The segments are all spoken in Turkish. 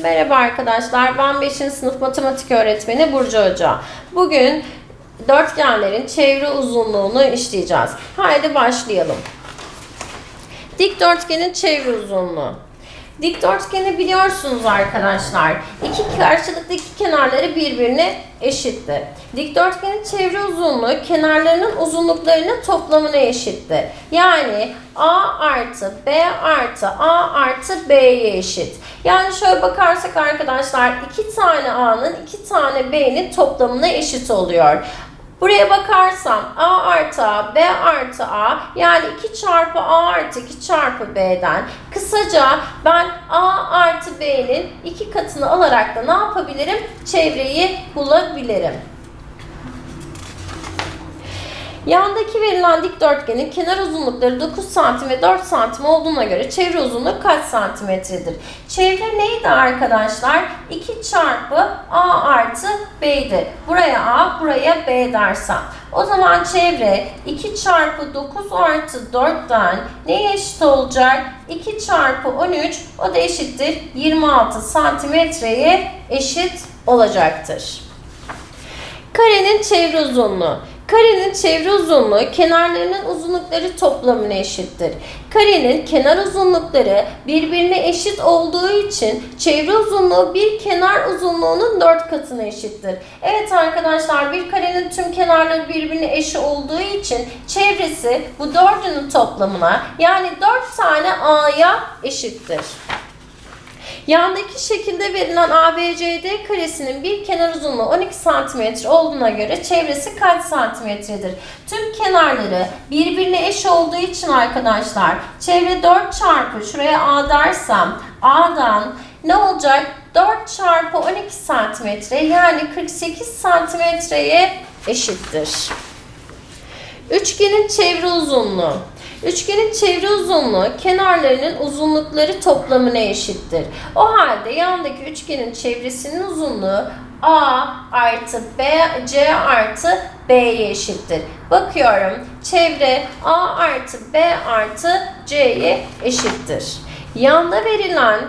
Merhaba arkadaşlar, ben 5. sınıf matematik öğretmeni Burcu Hoca. Bugün dörtgenlerin çevre uzunluğunu işleyeceğiz. Haydi başlayalım. Dikdörtgenin çevre uzunluğu. Dikdörtgeni biliyorsunuz arkadaşlar. İki karşılıklı iki kenarları birbirine eşittir. Dikdörtgenin çevre uzunluğu kenarlarının uzunluklarının toplamına eşittir. Yani A artı B artı A artı B'ye eşit. Yani şöyle bakarsak arkadaşlar iki tane A'nın iki tane B'nin toplamına eşit oluyor. Buraya bakarsam A artı A, B artı A yani 2 çarpı A artı 2 çarpı B'den kısaca ben A artı B'nin iki katını alarak da ne yapabilirim? Çevreyi bulabilirim. Yandaki verilen dikdörtgenin kenar uzunlukları 9 santim ve 4 santim olduğuna göre çevre uzunluğu kaç santimetredir? Çevre neydi arkadaşlar? 2 çarpı A artı B'ydi. Buraya A, buraya B dersem. O zaman çevre 2 çarpı 9 artı 4'ten neye eşit olacak? 2 çarpı 13 o da eşittir 26 santimetreye eşit olacaktır. Karenin çevre uzunluğu. Karenin çevre uzunluğu kenarlarının uzunlukları toplamına eşittir. Karenin kenar uzunlukları birbirine eşit olduğu için çevre uzunluğu bir kenar uzunluğunun 4 katına eşittir. Evet arkadaşlar bir karenin tüm kenarları birbirine eşit olduğu için çevresi bu dördünün toplamına yani 4 tane A'ya eşittir. Yandaki şekilde verilen ABCD karesinin bir kenar uzunluğu 12 cm olduğuna göre çevresi kaç santimetredir? Tüm kenarları birbirine eş olduğu için arkadaşlar çevre 4 çarpı şuraya A dersem A'dan ne olacak? 4 çarpı 12 santimetre yani 48 santimetreye eşittir. Üçgenin çevre uzunluğu. Üçgenin çevre uzunluğu kenarlarının uzunlukları toplamına eşittir. O halde yandaki üçgenin çevresinin uzunluğu A artı B, C artı B'ye eşittir. Bakıyorum çevre A artı B artı C'ye eşittir. Yanda verilen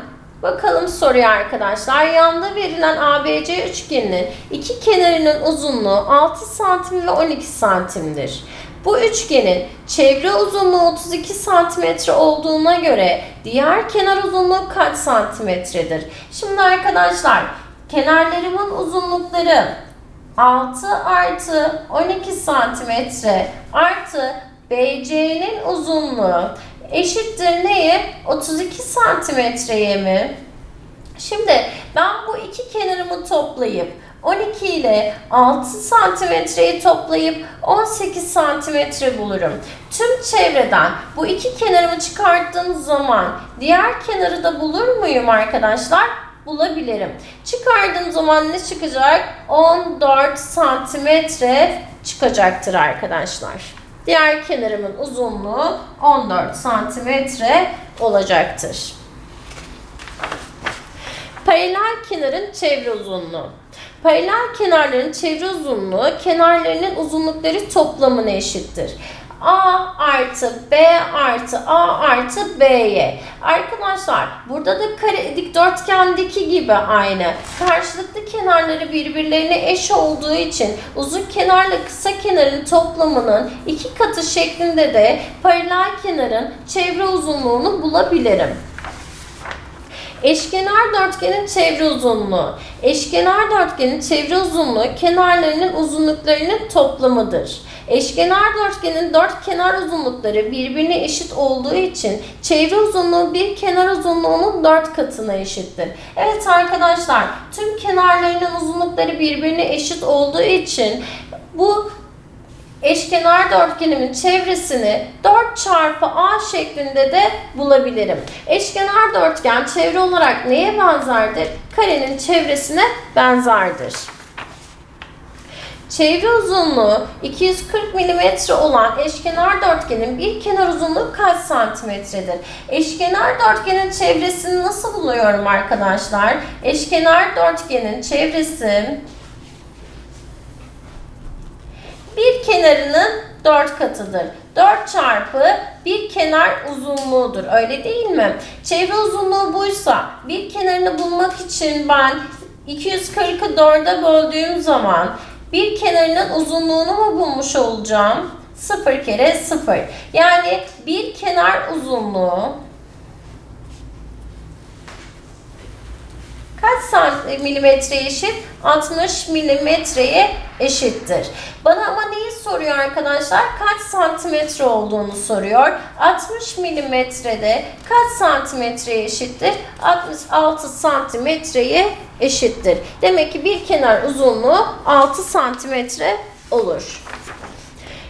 Bakalım soruya arkadaşlar. Yanda verilen ABC üçgeninin iki kenarının uzunluğu 6 santim ve 12 santimdir. Bu üçgenin çevre uzunluğu 32 santimetre olduğuna göre diğer kenar uzunluğu kaç santimetredir? Şimdi arkadaşlar kenarlarımın uzunlukları 6 artı 12 santimetre artı BC'nin uzunluğu eşittir neye? 32 santimetreye mi? Şimdi ben bu iki kenarımı toplayıp 12 ile 6 santimetreyi toplayıp 18 santimetre bulurum. Tüm çevreden bu iki kenarımı çıkarttığım zaman diğer kenarı da bulur muyum arkadaşlar? Bulabilirim. Çıkardığım zaman ne çıkacak? 14 santimetre çıkacaktır arkadaşlar. Diğer kenarımın uzunluğu 14 santimetre olacaktır. Paralel kenarın çevre uzunluğu. Paralel kenarların çevre uzunluğu kenarlarının uzunlukları toplamına eşittir. A artı B artı A artı B'ye. Arkadaşlar burada da kare dikdörtgendeki gibi aynı. Karşılıklı kenarları birbirlerine eş olduğu için uzun kenarla kısa kenarın toplamının iki katı şeklinde de paralel kenarın çevre uzunluğunu bulabilirim. Eşkenar dörtgenin çevre uzunluğu. Eşkenar dörtgenin çevre uzunluğu kenarlarının uzunluklarının toplamıdır. Eşkenar dörtgenin dört kenar uzunlukları birbirine eşit olduğu için çevre uzunluğu bir kenar uzunluğunun dört katına eşittir. Evet arkadaşlar tüm kenarlarının uzunlukları birbirine eşit olduğu için bu eşkenar dörtgenimin çevresini 4 çarpı a şeklinde de bulabilirim. Eşkenar dörtgen çevre olarak neye benzerdir? Karenin çevresine benzerdir. Çevre uzunluğu 240 mm olan eşkenar dörtgenin bir kenar uzunluğu kaç santimetredir? Eşkenar dörtgenin çevresini nasıl buluyorum arkadaşlar? Eşkenar dörtgenin çevresi bir kenarının 4 katıdır. 4 çarpı bir kenar uzunluğudur. Öyle değil mi? Çevre uzunluğu buysa bir kenarını bulmak için ben 240'ı 4'e böldüğüm zaman bir kenarının uzunluğunu mu bulmuş olacağım? 0 kere 0. Yani bir kenar uzunluğu kaç sant- milimetreye eşit? 60 milimetreye eşittir. Bana ama neyi soruyor arkadaşlar? Kaç santimetre olduğunu soruyor. 60 milimetrede kaç santimetreye eşittir? 66 santimetreye eşittir. Demek ki bir kenar uzunluğu 6 santimetre olur.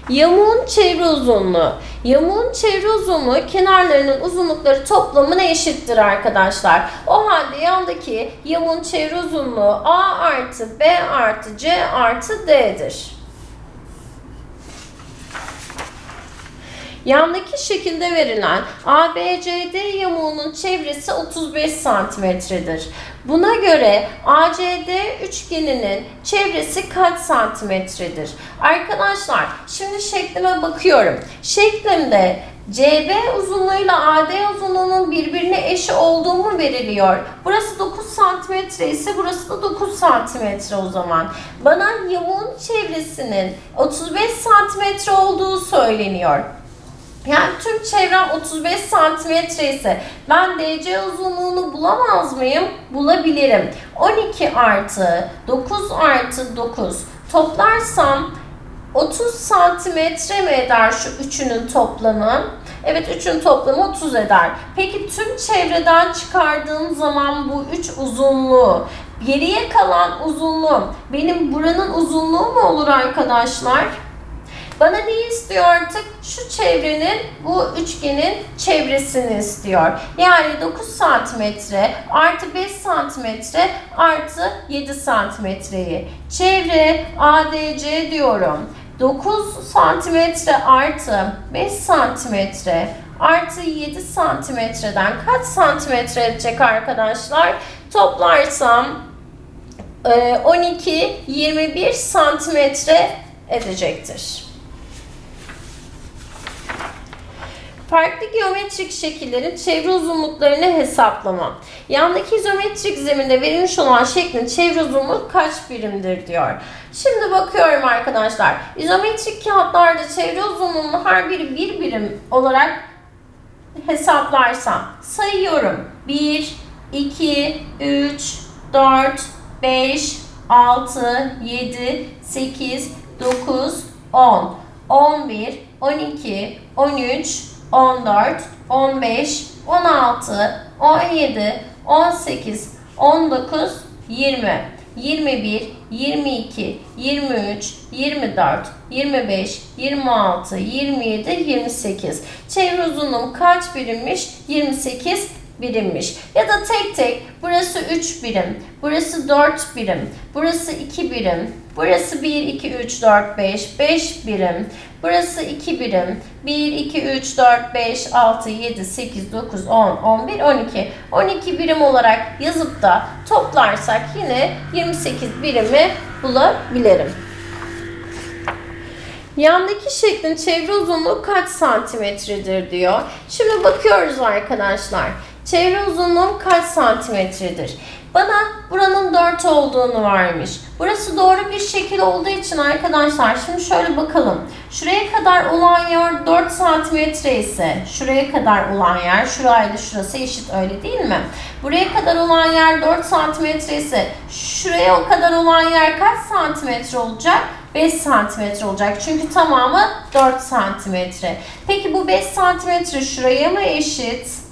Yamuğun çevre uzunluğu. Yamuğun çevre uzunluğu kenarlarının uzunlukları toplamına eşittir arkadaşlar. O halde yandaki yamuğun çevre uzunluğu A artı B artı C artı D'dir. Yandaki şekilde verilen ABCD yamuğunun çevresi 35 santimetredir. Buna göre ACD üçgeninin çevresi kaç santimetredir? Arkadaşlar şimdi şeklime bakıyorum. Şeklimde CB uzunluğuyla AD uzunluğunun birbirine eşi olduğu mu veriliyor? Burası 9 santimetre ise burası da 9 santimetre o zaman. Bana yamuğun çevresinin 35 santimetre olduğu söyleniyor. Yani tüm çevrem 35 santimetre ise ben DC uzunluğunu bulamaz mıyım? Bulabilirim. 12 artı 9 artı 9 toplarsam 30 santimetre mi eder şu üçünün toplamı? Evet üçün toplamı 30 eder. Peki tüm çevreden çıkardığım zaman bu üç uzunluğu geriye kalan uzunluğum benim buranın uzunluğu mu olur arkadaşlar? Bana ne istiyor artık? Şu çevrenin, bu üçgenin çevresini istiyor. Yani 9 santimetre artı 5 santimetre artı 7 santimetreyi. Çevre ADC diyorum. 9 santimetre artı 5 santimetre artı 7 santimetreden kaç santimetre edecek arkadaşlar? Toplarsam 12, 21 santimetre edecektir. Farklı geometrik şekillerin çevre uzunluklarını hesaplama. Yandaki izometrik zeminde verilmiş olan şeklin çevre uzunluğu kaç birimdir diyor. Şimdi bakıyorum arkadaşlar. İzometrik kağıtlarda çevre uzunluğunu her biri bir birim olarak hesaplarsam sayıyorum. 1, 2, 3, 4, 5, 6, 7, 8, 9, 10, 11, 12, 13, 14, 15, 16, 17, 18, 19, 20, 21, 22, 23, 24, 25, 26, 27, 28. Çevre uzunluğum kaç birimmiş? 28 birimmiş. Ya da tek tek burası 3 birim, burası 4 birim, burası 2 birim, burası 1, 2, 3, 4, 5, 5 birim, burası 2 birim, 1, 2, 3, 4, 5, 6, 7, 8, 9, 10, 11, 12. 12 birim olarak yazıp da toplarsak yine 28 birimi bulabilirim. Yandaki şeklin çevre uzunluğu kaç santimetredir diyor. Şimdi bakıyoruz arkadaşlar. Çevre uzunluğum kaç santimetredir? Bana buranın 4 olduğunu vermiş. Burası doğru bir şekil olduğu için arkadaşlar şimdi şöyle bakalım. Şuraya kadar olan yer 4 santimetre ise şuraya kadar olan yer şurayla şurası eşit öyle değil mi? Buraya kadar olan yer 4 santimetre ise şuraya o kadar olan yer kaç santimetre olacak? 5 santimetre olacak. Çünkü tamamı 4 santimetre. Peki bu 5 santimetre şuraya mı eşit?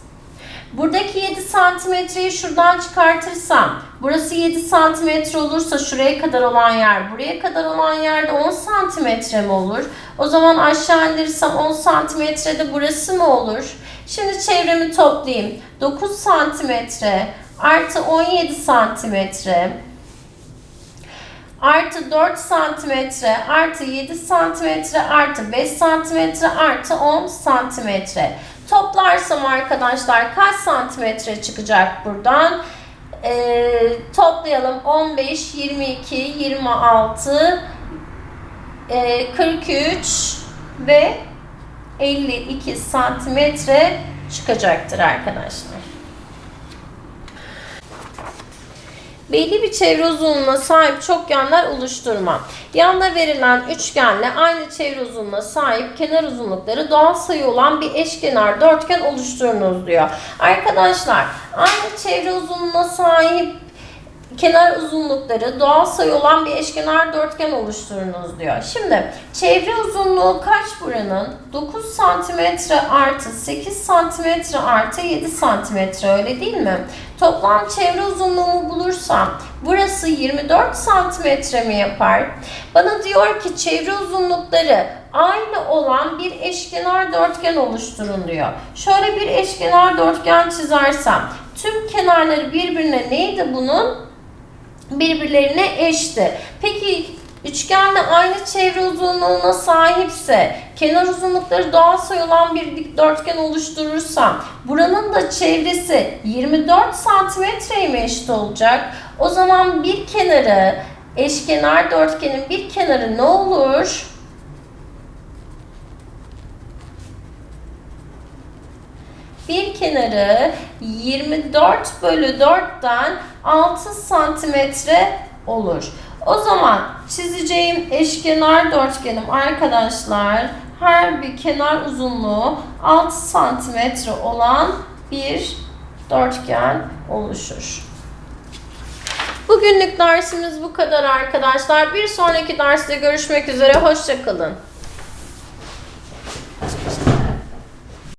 Buradaki 7 santimetreyi şuradan çıkartırsam, burası 7 santimetre olursa şuraya kadar olan yer, buraya kadar olan yerde 10 santimetre mi olur? O zaman aşağı indirirsem 10 santimetrede burası mı olur? Şimdi çevremi toplayayım. 9 santimetre artı 17 santimetre artı 4 santimetre artı 7 santimetre artı 5 santimetre artı 10 santimetre. Toplarsam arkadaşlar kaç santimetre çıkacak buradan? Ee, toplayalım 15, 22, 26, e, 43 ve 52 santimetre çıkacaktır arkadaşlar. Belli bir çevre uzunluğuna sahip çokgenler oluşturma. Yanda verilen üçgenle aynı çevre uzunluğuna sahip kenar uzunlukları doğal sayı olan bir eşkenar dörtgen oluşturunuz diyor. Arkadaşlar aynı çevre uzunluğuna sahip kenar uzunlukları doğal sayı olan bir eşkenar dörtgen oluşturunuz diyor. Şimdi çevre uzunluğu kaç buranın? 9 santimetre artı 8 santimetre artı 7 santimetre öyle değil mi? Toplam çevre uzunluğumu bulursam burası 24 santimetre mi yapar? Bana diyor ki çevre uzunlukları aynı olan bir eşkenar dörtgen oluşturun diyor. Şöyle bir eşkenar dörtgen çizersem tüm kenarları birbirine neydi bunun? Birbirlerine eşti. Peki üçgenle aynı çevre uzunluğuna sahipse kenar uzunlukları doğal sayı olan bir dikdörtgen oluşturursam buranın da çevresi 24 santimetreye mi eşit olacak? O zaman bir kenarı eşkenar dörtgenin bir kenarı ne olur? Bir kenarı 24 bölü 4'ten 6 santimetre olur. O zaman çizeceğim eşkenar dörtgenim arkadaşlar her bir kenar uzunluğu 6 santimetre olan bir dörtgen oluşur. Bugünlük dersimiz bu kadar arkadaşlar. Bir sonraki derste görüşmek üzere. Hoşçakalın.